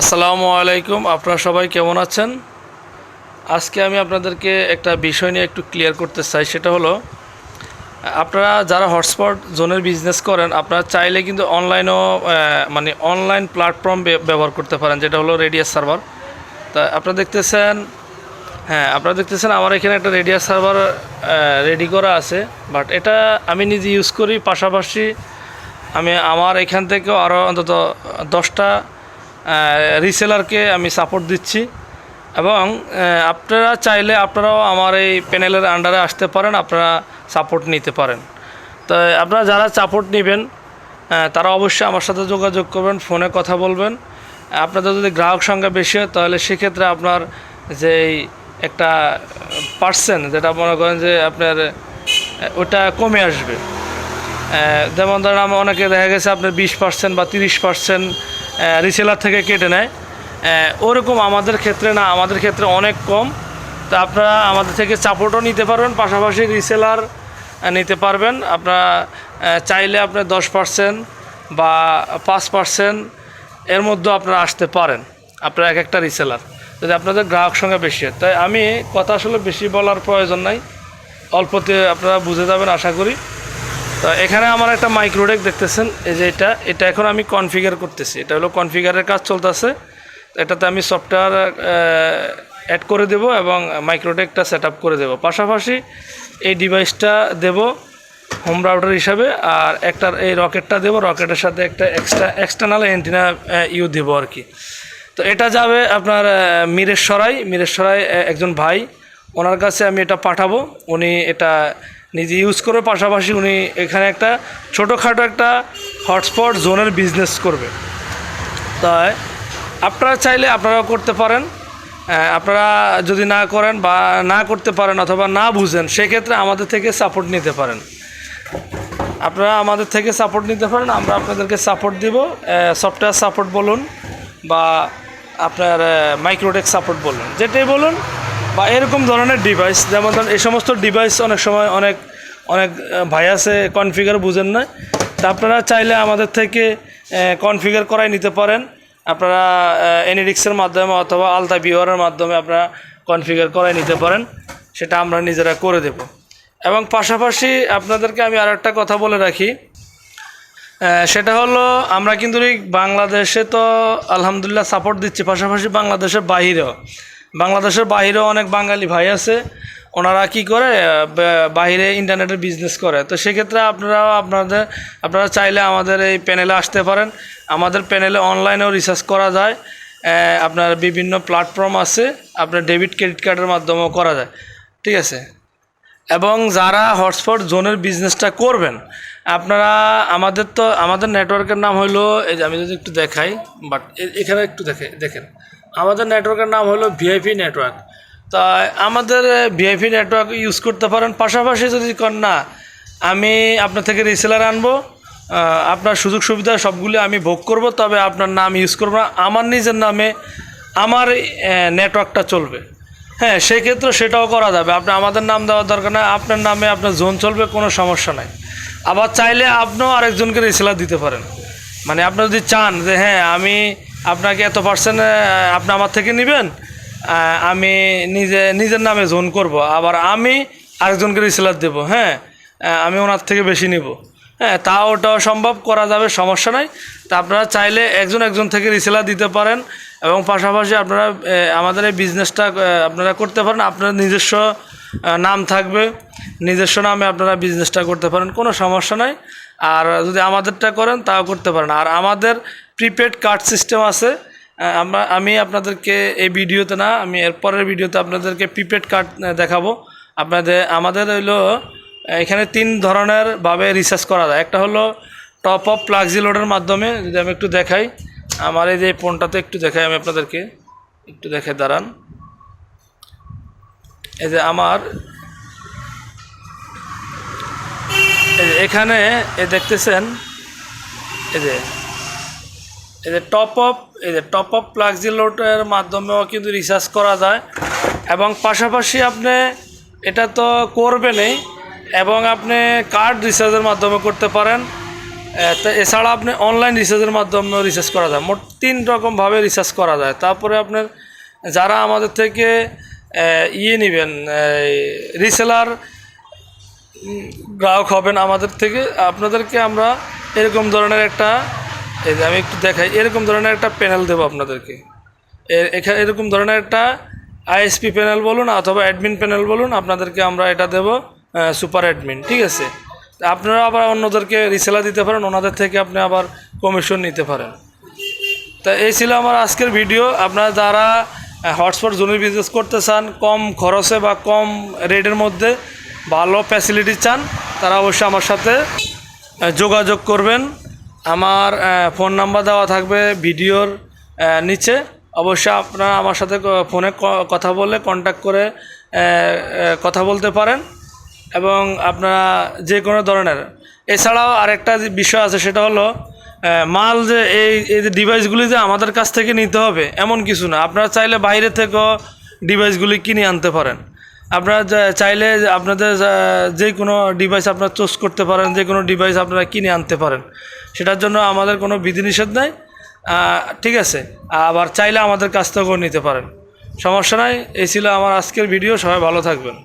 আসসালামু আলাইকুম, আপনারা সবাই কেমন আছেন? আজকে আমি আপনাদেরকে একটা বিষয় নিয়ে একটু ক্লিয়ার করতে চাই, সেটা হলো, আপনারা যারা হটস্পট জোনের বিজনেস করেন, আপনারা চাইলে কিন্তু অনলাইনও মানে অনলাইন প্ল্যাটফর্ম ব্যবহার করতে পারেন, যেটা হলো রেডিয়াস সার্ভার তা আপনারা দেখতেছেন হ্যাঁ আপনারা দেখতেছেন আমার এখানে একটা রেডিয়াস সার্ভার রেডি করা আছে বাট এটা আমি নিজে ইউজ করি, পাশাপাশি আমি আমার এখান থেকেও আরও অন্তত দশটা রিসেলারকে আমি সাপোর্ট দিচ্ছি। এবং আপনারা চাইলে আপনারাও আমার এই প্যানেলের আন্ডারে আসতে পারেন, আপনারা সাপোর্ট নিতে পারেন। তো, আপনারা যারা সাপোর্ট নেবেন তারা অবশ্যই আমার সাথে যোগাযোগ করবেন ফোনে কথা বলবেন। আপনাদের যদি গ্রাহক সংখ্যা বেশি হয়, তাহলে সেক্ষেত্রে আপনার যেই একটা পার্সেন্ট যেটা মনে করেন যে আপনার ওটা কমে আসবে। যেমন ধরেন, আমার অনেকে দেখা গেছে আপনার বিশ পার্সেন্ট বা তিরিশ পার্সেন্ট রিসেলার থেকে কেটে নেয়। ওরকম আমাদের ক্ষেত্রে না, আমাদের ক্ষেত্রে অনেক কম। তো আপনারা আমাদের থেকে সাপোর্টও নিতে পারবেন, পাশাপাশি রিসেলার নিতে পারবেন। আপনারা চাইলে আপনার দশ পার্সেন্ট বা পাঁচ পার্সেন্ট এর মধ্যে আপনারা আসতে পারেন। আপনার এক একটা রিসেলার যদি আপনাদের গ্রাহক সংখ্যা বেশি হয়। তাই আমি কথা আসলে বেশি বলার প্রয়োজন নাই। অল্পতে আপনারা বুঝে যাবেন, আশা করি। তো এখানে আমার একটা মাইক্রোডেক দেখতেছেন, এই যে এটা এটা এখন আমি কনফিগার করতেছি। এটা হলো কনফিগারের কাজ চলতেছে। এটাতে আমি সফটওয়্যার অ্যাড করে দেব এবং মাইক্রোডেকটা সেট করে দেব। পাশাপাশি এই ডিভাইসটা দেব হোম রাউটার হিসাবে, আর একটা এই রকেটটা দেবো। রকেটের সাথে একটা এক্সট্রা এক্সটার্নাল অ্যান্টিনা ইউ দেবো আর কি। তো এটা যাবে আপনার মিরেশ্বরাই। মিরেশ্বরাই একজন ভাই। ওনার কাছে আমি এটা পাঠাবো। উনি এটা নিজে ইউজ করে পাশাপাশি উনি এখানে একটা ছোটোখাটো একটা হটস্পট জোনের বিজনেস করবে। তাই আপনারা চাইলে আপনারাও করতে পারেন। আপনারা যদি না করেন বা না করতে পারেন অথবা না বুঝেন, সেক্ষেত্রে আমাদের থেকে সাপোর্ট নিতে পারেন। আপনারা আমাদের থেকে সাপোর্ট নিতে পারেন, আমরা আপনাদেরকে সাপোর্ট দিব। সফটওয়্যার সাপোর্ট বলুন বা আপনার মাইক্রোটেক সাপোর্ট বলুন, যেটাই বলুন বা এরকম ধরনের ডিভাইস যেমন ধরুন এই সমস্ত ডিভাইস অনেক সময় অনেক অনেক ভাই আছে কনফিগার বুঝেন না। তা আপনারা চাইলে আমাদের থেকে কনফিগার করাই নিতে পারেন। আপনারা এনিডিক্সের মাধ্যমে অথবা আলতা বিওয়ারের মাধ্যমে আপনারা কনফিগার করাই নিতে পারেন। সেটা আমরা নিজেরা করে দেব। এবং পাশাপাশি আপনাদেরকে আমি আর একটা কথা বলে রাখি। সেটা হলো, আমরা কিন্তু বাংলাদেশে তো আলহামদুলিল্লাহ সাপোর্ট দিচ্ছি। পাশাপাশি বাংলাদেশের বাহিরেও। বাংলাদেশের বাহিরেও অনেক বাঙালি ভাই আছে। ওনারা কি করে আহ, বা- বাহিরে ইন্টারনেটের বিজনেস করে। তো সেক্ষেত্রে আপনারাও আপনাদের আপনারা চাইলে আমাদের এই প্যানেলে আসতে পারেন। আমাদের প্যানেলে অনলাইনেও রিসার্চ করা যায়। আপনার বিভিন্ন প্ল্যাটফর্ম আছে। আপনার ডেবিট ক্রেডিট কার্ডের মাধ্যমেও করা যায়। ঠিক আছে? এবং যারা হটস্পট জোনের বিজনেসটা করবেন আপনারা আমাদের তো আমাদের নেটওয়ার্কের নাম হলো এই যে আমি যদি একটু দেখাই বাট এখানে একটু দেখে দেখেন। আমাদের নেটওয়ার্কের নাম হলো ভিআইপি নেটওয়ার্ক তা আমাদের ভিআইপি নেটওয়ার্ক ইউজ করতে পারেন। পাশাপাশি যদি কর না, আমি আপনার থেকে রিসেলার আনব। আপনার সুযোগ সুবিধা সবগুলি আমি ভোগ করব, তবে আপনার নাম ইউজ করব না। আমার নিজের নামে আমার নেটওয়ার্কটা চলবে। হ্যাঁ সেই ক্ষেত্রে সেটাও করা যাবে। আপনি আমাদের নাম দেওয়ার দরকার নাই। আপনার নামে আপনার জোন চলবে, কোনো সমস্যা নাই। আবার চাইলে আপনিও আরেকজনকে রিসেলার দিতে পারেন। মানে আপনি যদি চান যে হ্যাঁ আমি আপনাকে এত পার্সেন্ট আপনি আমার থেকে নেবেন আমি নিজে, নিজের নামে জোন করব, আবার আমি আরেকজনকে রিসেলার দেবো হ্যাঁ? আমি ওনার থেকে বেশি নিব। হ্যাঁ তা ওটাও সম্ভব করা যাবে, সমস্যা নাই। তা আপনারা চাইলে একজন একজন থেকে রিসেলার দিতে পারেন, এবং পাশাপাশি আপনারা আমাদের এই বিজনেসটা আপনারা করতে পারেন আপনার নিজস্ব নাম থাকবে, নিজস্ব নামে আপনারা বিজনেসটা করতে পারেন, কোনো সমস্যা নাই। আর যদি আমাদেরটা করেন, তাও করতে পারেন। আর আমাদের প্রিপেড কার্ড সিস্টেম আছে আমরা, আমি আপনাদেরকে এই ভিডিওতে না, আমি এরপরের ভিডিওতে আপনাদেরকে প্রিপেড কার্ড দেখাবো। আপনাদের, আমাদের হইল, এখানে তিন ধরনের ভাবে রিসার্চ করা যায়। একটা হলো টপ অফ প্লাগজি লোডের মাধ্যমে, যদি আমি একটু দেখাই। আমার এই যে ফোনটাতে একটু দেখাই আমি আপনাদেরকে। একটু দেখে দাঁড়ান। এই যে আমার এখানে এ দেখতেছেন, এই যে এই যে টপ আপ এই যে টপ আপ প্লাগজি লোডের মাধ্যমেও কিন্তু রিচার্জ করা যায়। এবং পাশাপাশি আপনি এটা তো করবেনই এবং আপনি কার্ড রিচার্জের মাধ্যমে করতে পারেন। এছাড়া আপনি অনলাইন রিচার্জের মাধ্যমেও রিচার্জ করা যায়। মোট তিন রকমভাবে রিচার্জ করা যায়। তারপরে আপনার যারা আমাদের থেকে ইয়ে নেবেন রিসেলার গ্রাহক হবেন আমাদের থেকে, আপনাদেরকে আমরা এরকম ধরনের একটা এই যে আমি একটু দেখাই, এরকম ধরনের একটা প্যানেল দেবো আপনাদেরকে। এখানে এরকম ধরনের একটা আইএসপি প্যানেল বলুন অথবা অ্যাডমিন প্যানেল বলুন, আপনাদেরকে আমরা এটা দেবো সুপার অ্যাডমিন ঠিক আছে? আপনারা আবার অন্যদেরকে রিসেলা দিতে পারেন, ওনাদের থেকে আপনি আবার কমিশন নিতে পারেন। তা এই ছিল আমার আজকের ভিডিও আপনারা যারা হটস্পট জোনের বিজনেস করতে চান, কম খরচে বা কম রেটের মধ্যে ভালো ফ্যাসিলিটি চান, তারা অবশ্যই আমার সাথে যোগাযোগ করবেন। আমার ফোন নাম্বার দেওয়া থাকবে ভিডিওর নিচে। অবশ্যই আপনারা আমার সাথে ফোনে কথা বলে কন্ট্যাক্ট করে কথা বলতে পারেন। এবং আপনারা যে কোনো ধরনের, এছাড়াও আরেকটা যে বিষয় আছে সেটা হলো মাল যে এই এই যে ডিভাইসগুলি যে আমাদের কাছ থেকে নিতে হবে, এমন কিছু না। আপনারা চাইলে বাইরে থেকেও ডিভাইসগুলি কিনে আনতে পারেন। আপনারা চাইলে আপনাদের যে কোনো ডিভাইস আপনারা চুজ করতে পারেন, যে কোনো ডিভাইস আপনারা কিনে আনতে পারেন। সেটার জন্য আমাদের কোনো বিধিনিষেধ নাই। ঠিক আছে। আবার চাইলে আমাদের কাছ থেকেও নিতে পারেন। সমস্যা নাই। এই ছিল আমার আজকের ভিডিও সবাই ভালো থাকবেন।